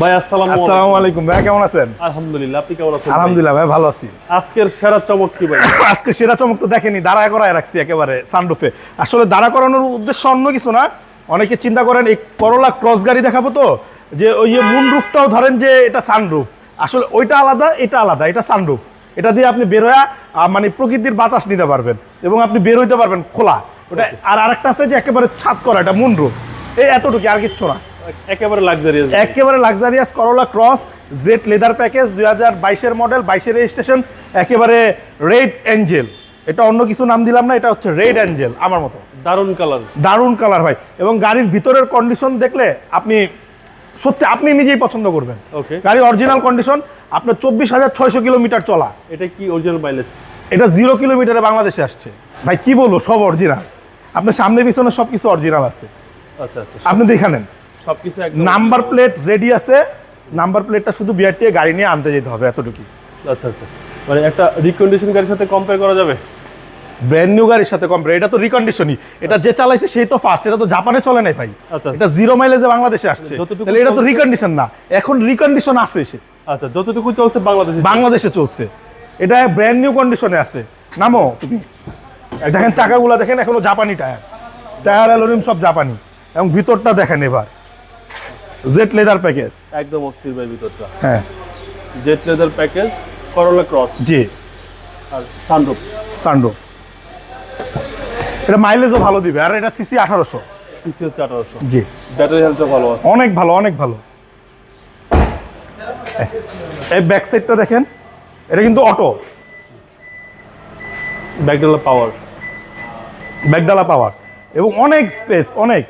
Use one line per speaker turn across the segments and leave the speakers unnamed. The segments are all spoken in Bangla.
ভাই আসসালামু
আসসালামু আলাইকুম। ভাই কেমন আছেন?
আলহামদুলিল্লাহ আপনি কেমন আছেন
আলহামদুলিল্লাহ ভাই ভালো আছি।
আজকের সেরা চমক কি ভাই?
আজকে সেরা চমক তো দেখেনি দাঁড়া করায় রাখছি একেবারে সানরুফে। আসলে দাঁড়া করানোর উদ্দেশ্য অন্য কিছু না। অনেকে চিন্তা করেন এই করলা ক্রস গাড়ি দেখাবো তো? যে ওই যে মুন ধরেন যে এটা সানরুফ। আসলে ওইটা আলাদা এটা আলাদা এটা সানরুফ। এটা দিয়ে আপনি বের আহ, মানে প্রকৃতির বাতাস নিতে পারবেন এবং আপনি বের হইতে পারবেন খোলা। ওটা আর আরেকটা আছে যে একেবারে ছাদ করা এটা মুন রুফ এই এতটুকু আর কিচ্ছু না।
একেবারে লাক্সারিয়াস
একেবারে luxurious Corolla Cross Z leather package দুই হাজার বাইশের মডেল বাইশের রেজিস্ট্রেশন একেবারে রেড অ্যাঞ্জেল এটা অন্য কিছু নাম দিলাম না এটা হচ্ছে রেড অ্যাঞ্জেল আমার মতো।
দারুণ কালার
দারুণ কালার ভাই। এবং গাড়ির ভিতরের কন্ডিশন দেখলে আপনি সত্যি আপনি নিজেই পছন্দ করবেন।
ওকে
গাড়ি অরিজিনাল কন্ডিশন আপনার চব্বিশ হাজার ছয়শো কিলোমিটার চলা।
এটা কি অরিজিনাল মাইলেজ
এটা জিরো কিলোমিটারে বাংলাদেশে আসছে। ভাই কি বলব সব অরিজিনাল আপনার সামনে পিছনে সব কিছু অরিজিনাল আছে।
আচ্ছা আচ্ছা।
আপনি দেখে নেন।
সবকিছু একদম
নাম্বার প্লেট রেডি আছে। নাম্বার প্লেটটা শুধু বিআরটিএ গাড়ি নিয়ে আনতে যেতে হবে এতটুকু
আচ্ছা আচ্ছা। মানে একটা রিকন্ডিশন গাড়ির সাথে কম্পেয়ার করা যাবে?
ব্র্যান্ড নিউ গাড়ির সাথে কম্পেয়ার এটা তো রিকন্ডিশনই এটা যে চালাইছে সেই তো ফার্স্ট এটা তো জাপানে চলে নাই ভাই।
আচ্ছা।
এটা জিরো মাইলেজে বাংলাদেশে আসছে। তাহলে এটা তো রিকন্ডিশন না। এখন রিকন্ডিশন আছে সে।
আচ্ছা যতটুকু চলছে বাংলাদেশে।
বাংলাদেশে চলছে। এটা ব্র্যান্ড নিউ কন্ডিশনে আছে। নামো তুমি। দেখেন চাকাগুলো দেখেন এখনও জাপানি টায়ার টায়ার অ্যালোরিম সব জাপানি এবং ভিতরটা দেখেন এবার। Z leather package.
একদম অস্থির ভাই ভিতরটা।
হ্যাঁ।
Z leather package Corolla Cross
জি।
আর সানরুফ
সানরুফ এটা মাইলেজও ভালো দিবে আর এটা সিসি আঠারোশো।
সিসি হচ্ছে আঠারোশো।
জি।
ব্যাটারি হেলথও ভালো আছে।
অনেক ভালো অনেক ভালো। এই ব্যাক সাইডটা দেখেন এটা কিন্তু অটো
ব্যাকডালা পাওয়ার
ব্যাকডালা পাওয়ার এবং অনেক স্পেস অনেক।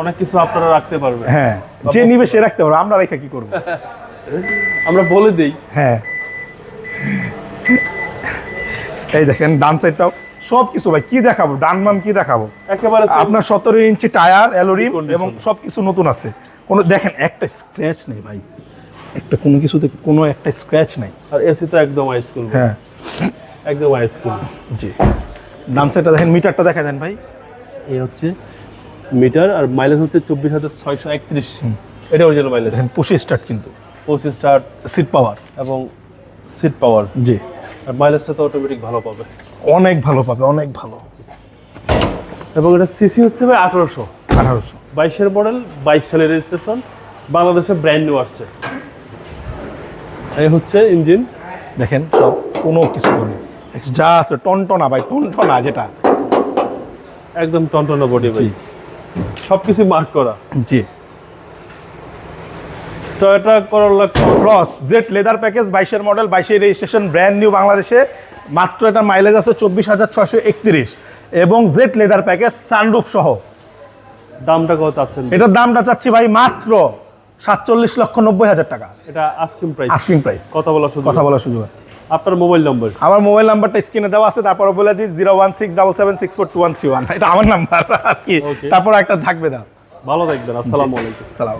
অনেক কিছু আপনারা রাখতে পারবেন।
হ্যাঁ যে নিবে সে রাখতে পারবে আমরা রেখে কি করব?
আমরা বলে দেই।
হ্যাঁ। এই দেখেন ডান সাইডটাও সব কিছু ভাই কি দেখাবো? ডান বাম কি দেখাবো?
একেবারে
আপনার সতেরো ইঞ্চি টায়ার অ্যালোরিম এবং সব কিছু নতুন আছে। কোনো দেখেন একটা স্ক্র্যাচ নেই ভাই। একটা কোনো কিছুতে কোনো একটা স্ক্র্যাচ নেই।
আর এসি তো একদম হাইস্কুল
হ্যাঁ।
একদম হাইস্কুল
জি। ডান সাইডটা দেখেন মিটারটা দেখা দেন ভাই।
এই হচ্ছে মিটার আর মাইলেজ হচ্ছে চব্বিশ হাজার ছয়শো একত্রিশ। এটা অরিজিনাল মাইলেজ
পুশি স্টার্ট কিন্তু।
পঁচিশ স্টার্ট
সিট পাওয়ার
এবং সিট পাওয়ার
জি।
আর মাইলেজটা তো অটোমেটিক ভালো পাবে।
অনেক ভালো পাবে অনেক ভালো।
এবং এটা সিসি হচ্ছে ভাই আঠারোশো।
আঠারোশো।
বাইশের মডেল বাইশ সালের রেজিস্ট্রেশন বাংলাদেশে ব্র্যান্ড নিউ আসছে। এই হচ্ছে ইঞ্জিন
দেখেন সব কোনো কিছু নেই যা আছে টনটনা ভাই টনটনা যেটা।
একদম টনটনা বডি ভাই।
জি।
সব কিছু মার্ক করা।
জি।
Toyota Corolla
Cross Z leather package বাইশের মডেল বাইশের রেজিস্ট্রেশন ব্র্যান্ড নিউ বাংলাদেশে মাত্র এটা মাইলেজ আছে চব্বিশ হাজার ছশো একত্রিশ। এবং জেড লেদার প্যাকেজ সানরুফ সহ।
দামটা কত চাচ্ছেন?
এটার দামটা চাচ্ছি ভাই মাত্র সাতচল্লিশ লক্ষ নব্বই হাজার টাকা।
এটা আস্কিং প্রাইস
আস্কিং প্রাইস
কথা বলা সুযোগ
কথা বলার সুযোগ আছে।
আপনার মোবাইল নম্বর
আমার মোবাইল নাম্বারটা স্ক্রিনে দেওয়া আছে তারপর বলে দিই zero one six double seven six four two one three one এটা আমার নাম্বার আর কি। তারপর একটা থাকবে দাও।
ভালো থাকবেন আসসালামু আলাইকুম।
সালাম